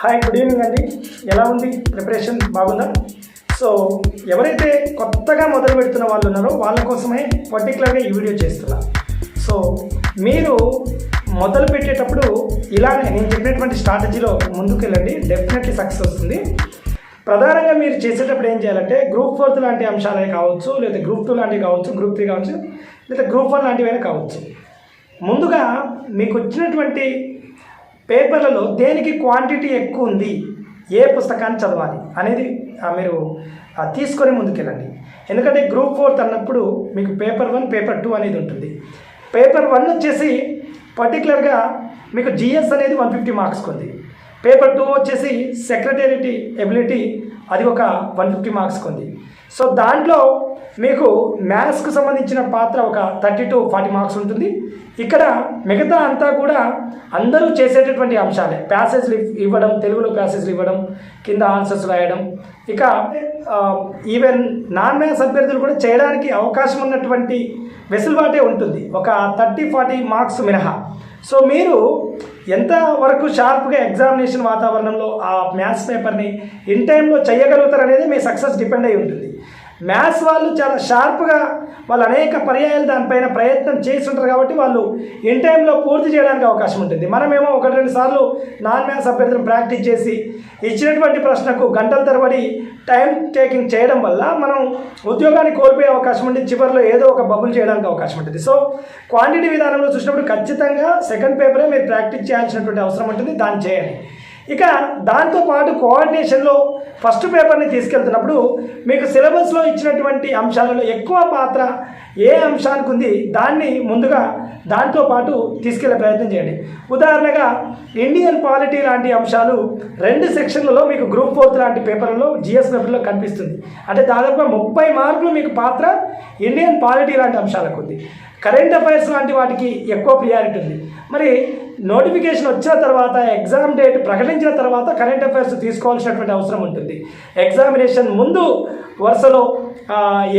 Hi good evening అండి ఎలా ఉంది? ప్రిపరేషన్ బాగుందా? సో ఎవరైతే కొత్తగా మొదలు పెడుతున్న వాళ్ళు ఉన్నారో వాళ్ళ కోసమే పర్టికులర్గా ఈ వీడియో చేస్తున్నా. సో మీరు మొదలు పెట్టేటప్పుడు ఇలానే నేను చెప్పినటువంటి స్ట్రాటజీలో ముందుకు వెళ్ళండి డెఫినెట్లీ సక్సెస్ వస్తుంది. ప్రధానంగా మీరు చేసేటప్పుడు ఏం చేయాలంటే గ్రూప్ ఫోర్త్ లాంటి అంశాలే కావచ్చు లేదా గ్రూప్ టూ లాంటివి కావచ్చు గ్రూప్ త్రీ కావచ్చు లేదా గ్రూప్ వన్ లాంటివైనా కావచ్చు. ముందుగా మీకు వచ్చినటువంటి పేపర్లలో దేనికి క్వాంటిటీ ఎక్కువ ఉంది? ఏ పుస్తకాన్ని చదవాలి? అనేది ఆ, మీరు తీసుకొని ముందుకెళ్ళండి. ఎందుకంటే గ్రూప్ ఫోర్త్ అన్నప్పుడు మీకు పేపర్ వన్ పేపర్ టూ అనేది ఉంటుంది. పేపర్ వన్ వచ్చేసి పర్టికులర్గా మీకు జిఎస్ అనేది వన్ ఫిఫ్టీ మార్క్స్కి ఉంది పేపర్ టూ వచ్చేసి సెక్రటేరియటీ ఎబిలిటీ అది ఒక వన్ ఫిఫ్టీ మార్క్స్కి ఉంది సో దాంట్లో మీకు మ్యాథ్స్కు సంబంధించిన పాత్ర ఒక థర్టీ టు ఫార్టీ మార్క్స్ ఉంటుంది. ఇక్కడ మిగతా అంతా కూడా అందరూ చేసేటటువంటి అంశాలే. ప్యాసేజ్లు ఇవ్వడం తెలుగులో ప్యాసేజ్లు ఇవ్వడం కింద ఆన్సర్స్ రాయడం. ఇక ఈవెన్ నాన్ మ్యాథ్స్ అభ్యర్థులు కూడా చేయడానికి అవకాశం ఉన్నటువంటి వెసులుబాటే ఉంటుంది. ఒక థర్టీ ఫార్టీ మార్క్స్ మినహా. సో మీరు ఎంత వరకు షార్ప్గా ఎగ్జామినేషన్ వాతావరణంలో ఆ మ్యాథ్స్ పేపర్ని ఇన్ టైంలో చేయగలుగుతారు అనేది మీ సక్సెస్ డిపెండ్ అయి ఉంటుంది. మ్యాథ్స్ వాళ్ళు చాలా షార్ప్గా వాళ్ళు అనేక పర్యాయాలు దానిపైన ప్రయత్నం చేస్తుంటారు కాబట్టి వాళ్ళు ఇన్ టైంలో పూర్తి చేయడానికి అవకాశం ఉంటుంది. మనమేమో ఒకటి రెండు సార్లు నాన్ మ్యాథ్స్ అభ్యర్థులను ప్రాక్టీస్ చేసి ఇచ్చినటువంటి ప్రశ్నకు గంటల తరబడి టైం టేకింగ్ చేయడం వల్ల మనం ఉద్యోగాన్ని కోల్పోయే అవకాశం ఉంది చివరిలో ఏదో ఒక బబుల్ చేయడానికి అవకాశం ఉంటుంది. సో క్వాంటిటీ విధానంలో చూసినప్పుడు ఖచ్చితంగా సెకండ్ పేపరే మీరు ప్రాక్టీస్ చేయాల్సినటువంటి అవసరం ఉంటుంది. దాన్ని చేయండి. ఇక దాంతోపాటు కోఆర్డినేషన్లో ఫస్ట్ పేపర్ని తీసుకెళ్తున్నప్పుడు మీకు సిలబస్లో ఇచ్చినటువంటి అంశాలలో ఎక్కువ పాత్ర ఏ అంశానికి ఉంది దాన్ని ముందుగా దాంతోపాటు తీసుకెళ్ళే ప్రయత్నం చేయండి. ఉదాహరణగా ఇండియన్ పాలిటీ లాంటి అంశాలు రెండు సెక్షన్లలో మీకు గ్రూప్ ఫోర్త్ లాంటి పేపర్లలో జిఎస్ పేపర్లో కనిపిస్తుంది. అంటే దాదాపుగా ముప్పై మార్కులు మీకు పాత్ర ఇండియన్ పాలిటీ లాంటి అంశాలకు ఉంది. కరెంట్ అఫైర్స్ లాంటి వాటికి ఎక్కువ ప్రియారిటీ ఉంది. మరి నోటిఫికేషన్ వచ్చిన తర్వాత ఎగ్జామ్ డేట్ ప్రకటించిన తర్వాత కరెంట్ అఫైర్స్ తీసుకోవాల్సినటువంటి అవసరం ఉంటుంది. ఎగ్జామినేషన్ ముందు వరుసలో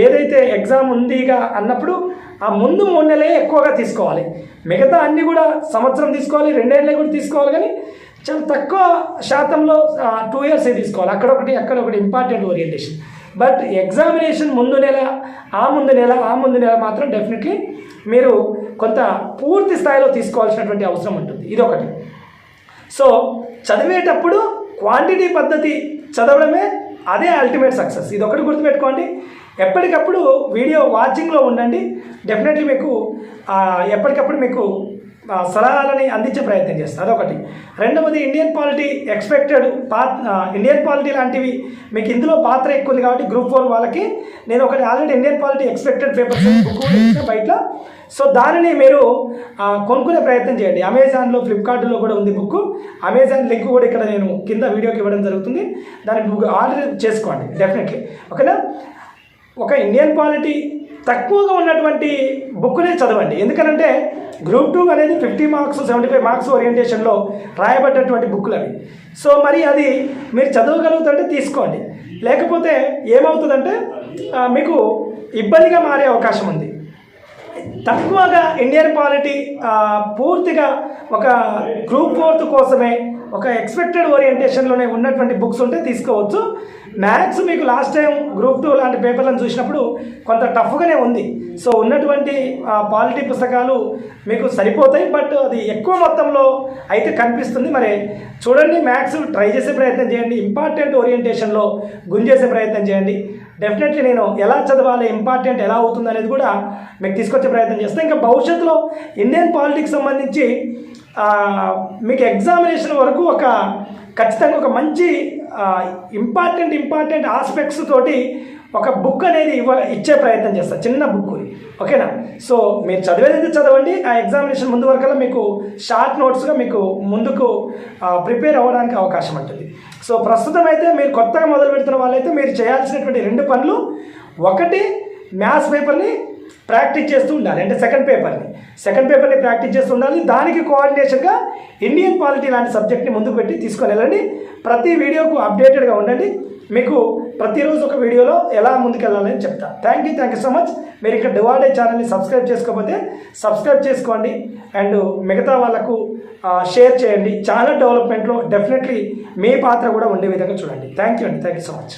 ఏదైతే ఎగ్జామ్ ఉందిగా అన్నప్పుడు ఆ ముందు మూడు నెలలే ఎక్కువగా తీసుకోవాలి. మిగతా అన్నీ కూడా సంవత్సరం తీసుకోవాలి రెండేళ్ళే కూడా తీసుకోవాలి కానీ చాలా తక్కువ శాతంలో టూ ఇయర్స్ తీసుకోవాలి. అక్కడ ఒకటి అక్కడ ఒకటి ఇంపార్టెంట్ ఓరియంటేషన్ బట్ ఎగ్జామినేషన్ ముందు నెల ఆ ముందు నెల ఆ ముందు నెల మాత్రం డెఫినెట్లీ మీరు కొంత పూర్తి స్థాయిలో తీసుకోవాల్సినటువంటి అవసరం ఉంటుంది. ఇది ఒకటి సో చదివేటప్పుడు క్వాంటిటీ పద్ధతి చదవడమే అదే అల్టిమేట్ సక్సెస్ ఇది ఒకటి గుర్తుపెట్టుకోండి. ఎప్పటికప్పుడు వీడియో వాచింగ్లో ఉండండి. డెఫినెట్లీ మీకు ఎప్పటికప్పుడు మీకు సలహాలని అందించే ప్రయత్నం చేస్తారు. అదొకటి. రెండవది ఇండియన్ పాలిటీ ఎక్స్పెక్టెడ్ పా ఇండియన్ పాలిటీ లాంటివి మీకు ఇందులో పాత్ర ఎక్కువ ఉంది కాబట్టి గ్రూప్ ఫోర్ వాళ్ళకి నేను ఒకటి already Indian polity expected papers book బయట. సో దానిని మీరు కొనుక్కునే ప్రయత్నం చేయండి. అమెజాన్లో ఫ్లిప్కార్ట్లో కూడా ఉంది బుక్. అమెజాన్ లింక్ కూడా ఇక్కడ నేను కింద వీడియోకి ఇవ్వడం జరుగుతుంది. దాని బుక్ ఆర్డర్ చేసుకోండి. డెఫినెట్లీ. ఓకేనా? ఒక ఇండియన్ పాలిటీ తక్కువగా ఉన్నటువంటి బుక్నే చదవండి. ఎందుకంటే గ్రూప్ టూ అనేది fifty marks seventy five marks ఓరియంటేషన్లో రాయబడ్డటువంటి బుక్లు అవి. సో మరి అది మీరు చదవగలుగుతుంటే తీసుకోండి. లేకపోతే ఏమవుతుందంటే మీకు ఇబ్బందిగా మారే అవకాశం ఉంది. తక్కువగా ఇండియన్ పాలిటీ పూర్తిగా ఒక గ్రూప్ ఫోర్త్ కోసమే ఒక ఎక్స్పెక్టెడ్ ఓరియంటేషన్లోనే ఉన్నటువంటి బుక్స్ ఉంటే తీసుకోవచ్చు. మ్యాథ్స్ మీకు లాస్ట్ టైం గ్రూప్ టూ లాంటి పేపర్లను చూసినప్పుడు కొంత టఫ్గానే ఉంది. సో ఉన్నటువంటి పాలిటీ పుస్తకాలు మీకు సరిపోతాయి బట్ అది ఎక్కువ మొత్తంలో అయితే కనిపిస్తుంది. మరి చూడండి మ్యాథ్స్ ట్రై చేసే ప్రయత్నం చేయండి. ఇంపార్టెంట్ ఓరియంటేషన్లో గుంజేసే ప్రయత్నం చేయండి. డెఫినెట్లీ నేను ఎలా చదవాలి ఇంపార్టెంట్ ఎలా అవుతుంది అనేది కూడా మీకు తీసుకొచ్చే ప్రయత్నం చేస్తాను ఇంకా భవిష్యత్తులో ఇండియన్ పాలిటిక్స్ సంబంధించి మీకు ఎగ్జామినేషన్ వరకు ఒక ఖచ్చితంగా ఒక మంచి ఇంపార్టెంట్ ఇంపార్టెంట్ ఆస్పెక్ట్స్ తోటి ఒక బుక్ అనేది ఇవ్వ ఇచ్చే ప్రయత్నం చేస్తాను చిన్న బుక్ ఓకేనా? సో మీరు చదివేది చదవండి ఆ ఎగ్జామినేషన్ ముందు వరకల్లా మీకు షార్ట్ నోట్స్గా మీకు ముందుకు ప్రిపేర్ అవ్వడానికి అవకాశం ఉంటుంది. సో ప్రస్తుతం అయితే మీరు కొత్తగా మొదలు పెడుతున్న వాళ్ళైతే మీరు చేయాల్సినటువంటి రెండు పనులు ఒకటి మ్యాథ్స్ పేపర్ని ప్రాక్టీస్ చేస్తూ ఉండాలి. అంటే సెకండ్ పేపర్ని సెకండ్ పేపర్ని ప్రాక్టీస్ చేస్తూ ఉండాలి. దానికి కోఆర్డినేషన్గా ఇండియన్ పాలిటీ లాంటి సబ్జెక్ట్ని ముందుకు పెట్టి తీసుకొని వెళ్ళండి. ప్రతి వీడియోకు అప్డేటెడ్గా ఉండండి. మీకు ప్రతిరోజు ఒక వీడియోలో ఎలా ముందుకెళ్ళాలని చెప్తా. Thank you thank you so much మీరు ఇక్కడ డివాడే ఛానల్ని సబ్స్క్రైబ్ చేసుకోకపోతే సబ్స్క్రైబ్ చేసుకోండి. అండ్ మిగతా వాళ్ళకు షేర్ చేయండి. ఛానల్ డెవలప్మెంట్లో డెఫినెట్లీ మీ పాత్ర కూడా ఉండే విధంగా చూడండి. థ్యాంక్ యూ అండి. Thank you so much